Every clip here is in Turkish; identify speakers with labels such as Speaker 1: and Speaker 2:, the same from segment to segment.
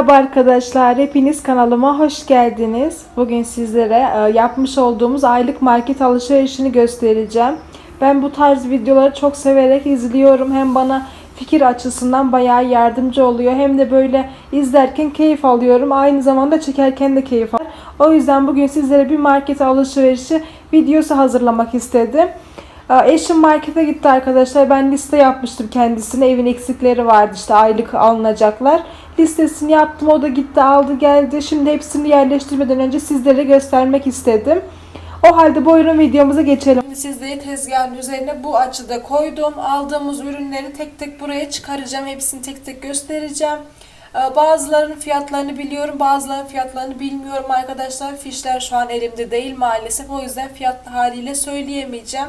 Speaker 1: Merhaba arkadaşlar, hepiniz kanalıma hoş geldiniz. Bugün sizlere e, yapmış olduğumuz aylık market alışverişini göstereceğim. Ben bu tarz videoları çok severek izliyorum. Hem bana fikir açısından bayağı yardımcı oluyor. Hem de böyle izlerken keyif alıyorum. Aynı zamanda çekerken de keyif alıyorum. O yüzden bugün sizlere bir market alışverişi videosu hazırlamak istedim. Eşim markete gitti arkadaşlar. Ben liste yapmıştım kendisine. Evin eksikleri vardı işte aylık alınacaklar. Listesini yaptım. O da gitti aldı geldi. Şimdi hepsini yerleştirmeden önce sizlere göstermek istedim. O halde buyurun videomuza geçelim. Şimdi sizleri tezgahın üzerine bu açıda koydum. Aldığımız ürünleri tek tek buraya çıkaracağım. Hepsini tek tek göstereceğim. Ee, Bazılarının fiyatlarını biliyorum, bazılarının fiyatlarını bilmiyorum arkadaşlar. Fişler şu an elimde değil maalesef. O yüzden fiyatlı haliyle söyleyemeyeceğim.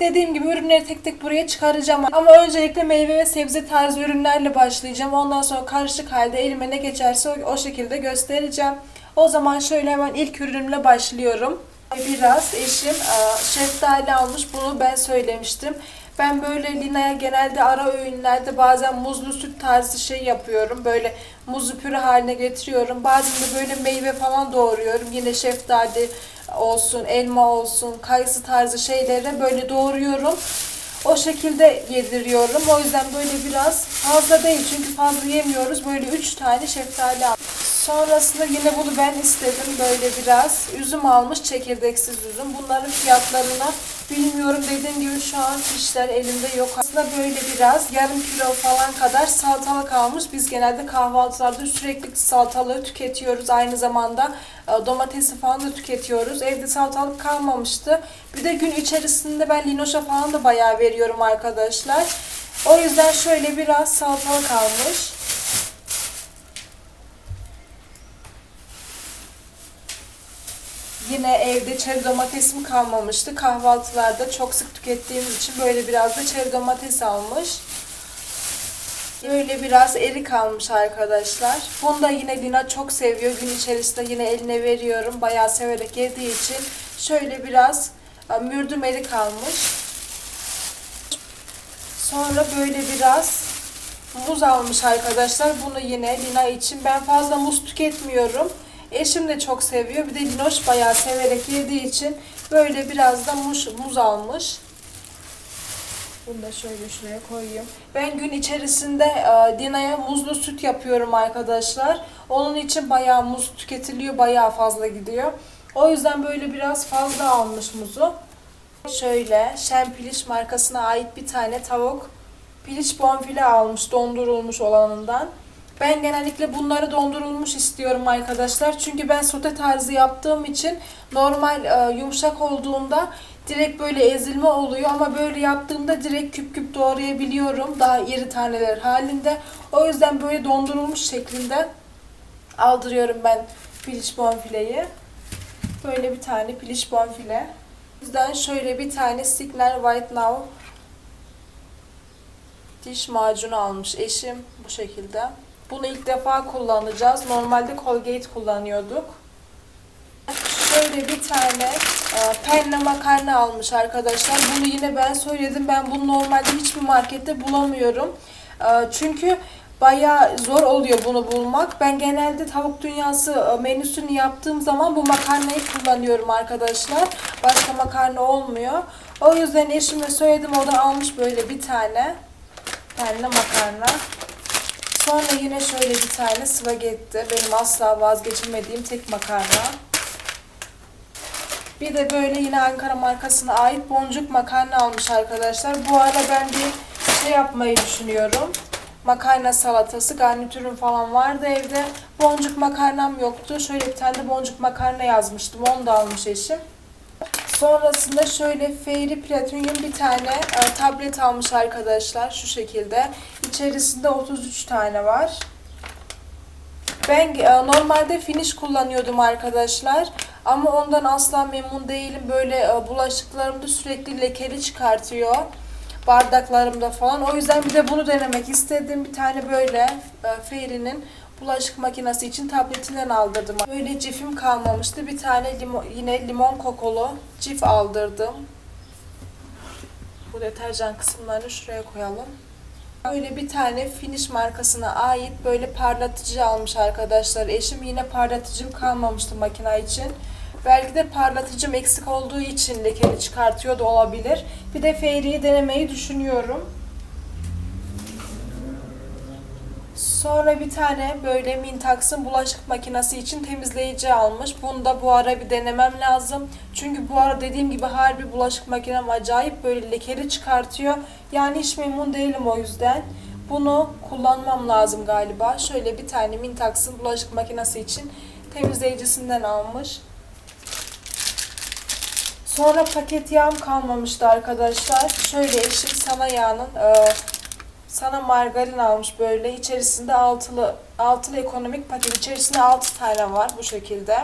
Speaker 1: Dediğim gibi ürünleri tek tek buraya çıkaracağım. Ama öncelikle meyve ve sebze tarzı ürünlerle başlayacağım. Ondan sonra karışık halde elime ne geçerse o, şekilde göstereceğim. O zaman şöyle hemen ilk ürünümle başlıyorum. Biraz eşim şeftali almış. Bunu ben söylemiştim. Ben böyle Lina'ya genelde ara öğünlerde bazen muzlu süt tarzı şey yapıyorum. Böyle muzu püre haline getiriyorum. Bazen de böyle meyve falan doğruyorum. Yine şeftali olsun, elma olsun, kayısı tarzı şeyleri böyle doğruyorum. O şekilde yediriyorum. O yüzden böyle biraz fazla değil. Çünkü fazla yemiyoruz. Böyle 3 tane şeftali aldım. Sonrasında yine bunu ben istedim. Böyle biraz üzüm almış. Çekirdeksiz üzüm. Bunların fiyatlarını bilmiyorum. Dediğim gibi şu an fişler elimde yok. Aslında böyle biraz yarım kilo falan kadar salatalık almış. Biz genelde kahvaltılarda sürekli salatalığı tüketiyoruz. Aynı zamanda e, domatesi falan da tüketiyoruz. Evde salatalık kalmamıştı. Bir de gün içerisinde ben linoşa falan da bayağı veriyorum arkadaşlar. O yüzden şöyle biraz salatalık almış. Yine evde çeri domatesim kalmamıştı. Kahvaltılarda çok sık tükettiğimiz için böyle biraz da çeri domates almış. Böyle biraz erik almış arkadaşlar. Bunu da yine Lina çok seviyor. Gün içerisinde yine eline veriyorum. Bayağı severek yediği için. Şöyle biraz e, mürdüm erik almış. Sonra böyle biraz muz almış arkadaşlar. Bunu yine Lina için. Ben fazla muz tüketmiyorum. Eşim de çok seviyor. Bir de Linoş bayağı severek yediği için böyle biraz da muz, muz almış. Bunu da şöyle şuraya koyayım. Ben gün içerisinde e, Dina'ya muzlu süt yapıyorum arkadaşlar. Onun için bayağı muz tüketiliyor. Bayağı fazla gidiyor. O yüzden böyle biraz fazla almış muzu. Şöyle Şempiliş markasına ait bir tane tavuk piliç bonfile almış dondurulmuş olanından. Ben genellikle bunları dondurulmuş istiyorum arkadaşlar. Çünkü ben sote tarzı yaptığım için normal e, yumuşak olduğunda direkt böyle ezilme oluyor ama böyle yaptığımda direkt küp küp doğrayabiliyorum daha iri taneler halinde. O yüzden böyle dondurulmuş şeklinde aldırıyorum ben piliç bonfileyi. Böyle bir tane piliç bonfile. O yüzden şöyle bir tane Signal White Now diş macunu almış eşim bu şekilde. Bunu ilk defa kullanacağız. Normalde Colgate kullanıyorduk. Şöyle bir tane e, penne makarna almış arkadaşlar. Bunu yine ben söyledim. Ben bunu normalde hiçbir markette bulamıyorum. E, çünkü bayağı zor oluyor bunu bulmak. Ben genelde tavuk dünyası e, menüsünü yaptığım zaman bu makarnayı kullanıyorum arkadaşlar. Başka makarna olmuyor. O yüzden eşime söyledim. O da almış böyle bir tane penne makarna. Sonra yine şöyle bir tane spagetti. Benim asla vazgeçemediğim tek makarna. Bir de böyle yine Ankara markasına ait boncuk makarna almış arkadaşlar. Bu ara ben bir şey yapmayı düşünüyorum. Makarna salatası, garnitürüm falan vardı evde. Boncuk makarnam yoktu. Şöyle bir tane de boncuk makarna yazmıştım. Onu da almış eşim. Sonrasında şöyle Fairy Platinum bir tane e, tablet almış arkadaşlar şu şekilde. İçerisinde 33 tane var. Ben e, normalde finish kullanıyordum arkadaşlar. Ama ondan asla memnun değilim. Böyle e, bulaşıklarımda sürekli lekeli çıkartıyor. Bardaklarımda falan. O yüzden bir de bunu denemek istedim. Bir tane böyle e, Fairy'nin bulaşık makinesi için tabletinden aldırdım. Böyle cifim kalmamıştı. Bir tane limon, yine limon kokulu cif aldırdım. Bu deterjan kısımlarını şuraya koyalım. Böyle bir tane Finish markasına ait böyle parlatıcı almış arkadaşlar. Eşim yine parlatıcım kalmamıştı makine için. Belki de parlatıcım eksik olduğu için lekeli çıkartıyor da olabilir. Bir de Fairy'yi denemeyi düşünüyorum. Sonra bir tane böyle Mintax'ın bulaşık makinesi için temizleyici almış. Bunu da bu ara bir denemem lazım. Çünkü bu ara dediğim gibi harbi bulaşık makinem acayip böyle lekeli çıkartıyor. Yani hiç memnun değilim o yüzden. Bunu kullanmam lazım galiba. Şöyle bir tane Mintax'ın bulaşık makinesi için temizleyicisinden almış. Sonra paket yağım kalmamıştı arkadaşlar. Şöyle eşim sana yağının e, sana margarin almış böyle. İçerisinde altılı altılı ekonomik paket. İçerisinde altı tane var bu şekilde.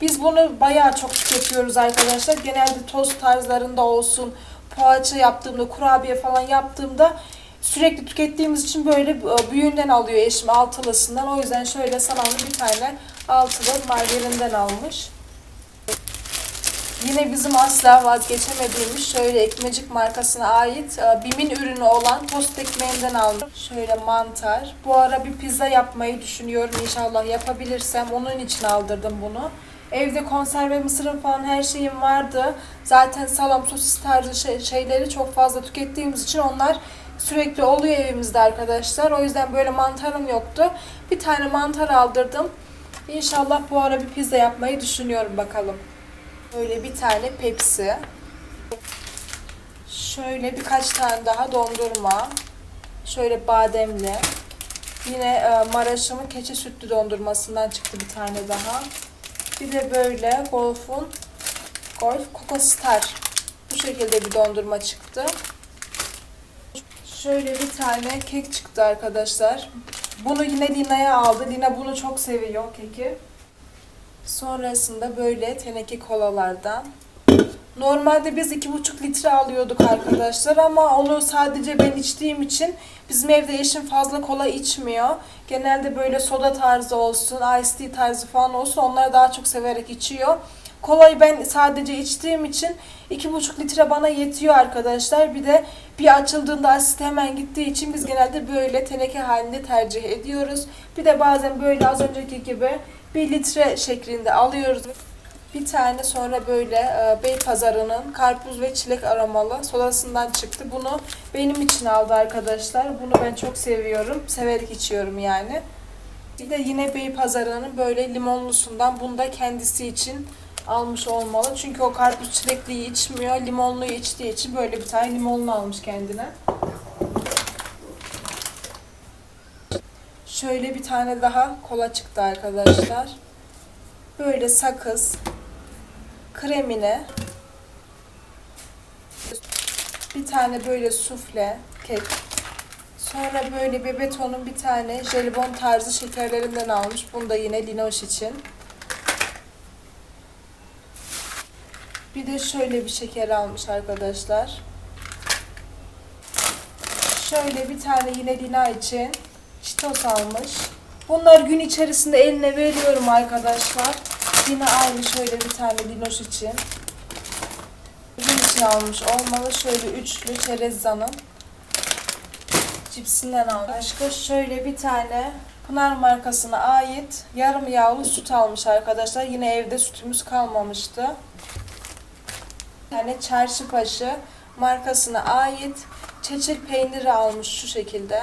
Speaker 1: Biz bunu bayağı çok tüketiyoruz arkadaşlar. Genelde tost tarzlarında olsun, poğaça yaptığımda, kurabiye falan yaptığımda sürekli tükettiğimiz için böyle e, büyüğünden alıyor eşim altılısından. O yüzden şöyle sanalım bir tane altılı margarinden almış. Yine bizim asla vazgeçemediğimiz şöyle ekmecik markasına ait e, BİM'in ürünü olan tost ekmeğinden aldım. Şöyle mantar. Bu ara bir pizza yapmayı düşünüyorum. İnşallah yapabilirsem. Onun için aldırdım bunu. Evde konserve mısırım falan her şeyim vardı. Zaten salam, sosis tarzı şey- şeyleri çok fazla tükettiğimiz için onlar sürekli oluyor evimizde arkadaşlar. O yüzden böyle mantarım yoktu. Bir tane mantar aldırdım. İnşallah bu ara bir pizza yapmayı düşünüyorum bakalım. Böyle bir tane Pepsi. Şöyle birkaç tane daha dondurma. Şöyle bademli. Yine e, Maraş'ımın keçi sütlü dondurmasından çıktı bir tane daha. Bir de böyle Golf'un Golf Coco Star. Bu şekilde bir dondurma çıktı. Şöyle bir tane kek çıktı arkadaşlar. Bunu yine Lina'ya aldı. Lina bunu çok seviyor keki. Sonrasında böyle teneke kolalardan. Normalde biz 2,5 litre alıyorduk arkadaşlar ama onu sadece ben içtiğim için bizim evde eşim fazla kola içmiyor. Genelde böyle soda tarzı olsun, iced tea tarzı falan olsun onları daha çok severek içiyor. Kolayı ben sadece içtiğim için 2,5 litre bana yetiyor arkadaşlar. Bir de bir açıldığında asit hemen gittiği için biz genelde böyle teneke halinde tercih ediyoruz. Bir de bazen böyle az önceki gibi 1 litre şeklinde alıyoruz. Bir tane sonra böyle e, Beypazarı'nın karpuz ve çilek aromalı sodasından çıktı. Bunu benim için aldı arkadaşlar. Bunu ben çok seviyorum. Severek içiyorum yani. Bir de yine Beypazarı'nın böyle limonlusundan bunu da kendisi için almış olmalı. Çünkü o karpuz çilekliyi içmiyor. Limonluyu içtiği için böyle bir tane limonlu almış kendine. Şöyle bir tane daha kola çıktı arkadaşlar. Böyle sakız, kremine, bir tane böyle sufle, kek. Sonra böyle Bebeto'nun bir tane jelibon tarzı şekerlerinden almış. Bunu da yine Linoş için. Bir de şöyle bir şeker almış arkadaşlar. Şöyle bir tane yine Lina için Cheetos almış. Bunlar gün içerisinde eline veriyorum arkadaşlar. Yine aynı şöyle bir tane Linoş için. Gün için almış olmalı. Şöyle üçlü Terezza'nın cipsinden almış. Başka şöyle bir tane Pınar markasına ait yarım yağlı süt almış arkadaşlar. Yine evde sütümüz kalmamıştı. Tane Çarşıbaşı markasına ait çeçil peyniri almış şu şekilde.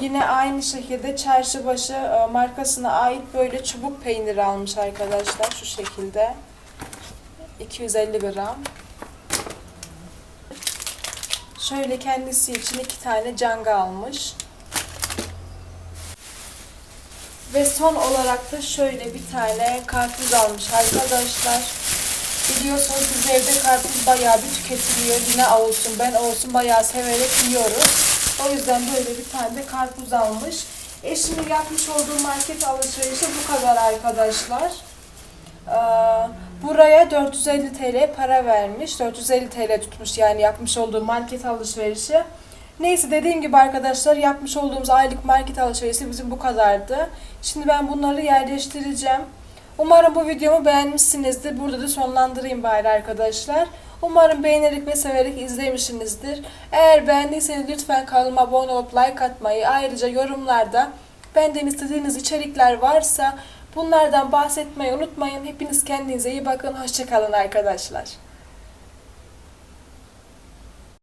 Speaker 1: Yine aynı şekilde Çarşıbaşı e, markasına ait böyle çubuk peyniri almış arkadaşlar şu şekilde. 250 gram. Şöyle kendisi için iki tane canga almış. Ve son olarak da şöyle bir tane karpuz almış arkadaşlar. Biliyorsunuz biz evde karpuz bayağı bir tüketiliyor. Yine olsun ben olsun bayağı severek yiyoruz. O yüzden böyle bir tane de karpuz almış. Eşimin yapmış olduğu market alışverişi bu kadar arkadaşlar. Ee, buraya 450 TL para vermiş. 450 TL tutmuş yani yapmış olduğu market alışverişi. Neyse dediğim gibi arkadaşlar yapmış olduğumuz aylık market alışverişi bizim bu kadardı. Şimdi ben bunları yerleştireceğim. Umarım bu videomu beğenmişsinizdir. Burada da sonlandırayım bari arkadaşlar. Umarım beğenerek ve severek izlemişsinizdir. Eğer beğendiyseniz lütfen kanalıma abone olup like atmayı, ayrıca yorumlarda benden istediğiniz içerikler varsa bunlardan bahsetmeyi unutmayın. Hepiniz kendinize iyi bakın. Hoşçakalın arkadaşlar.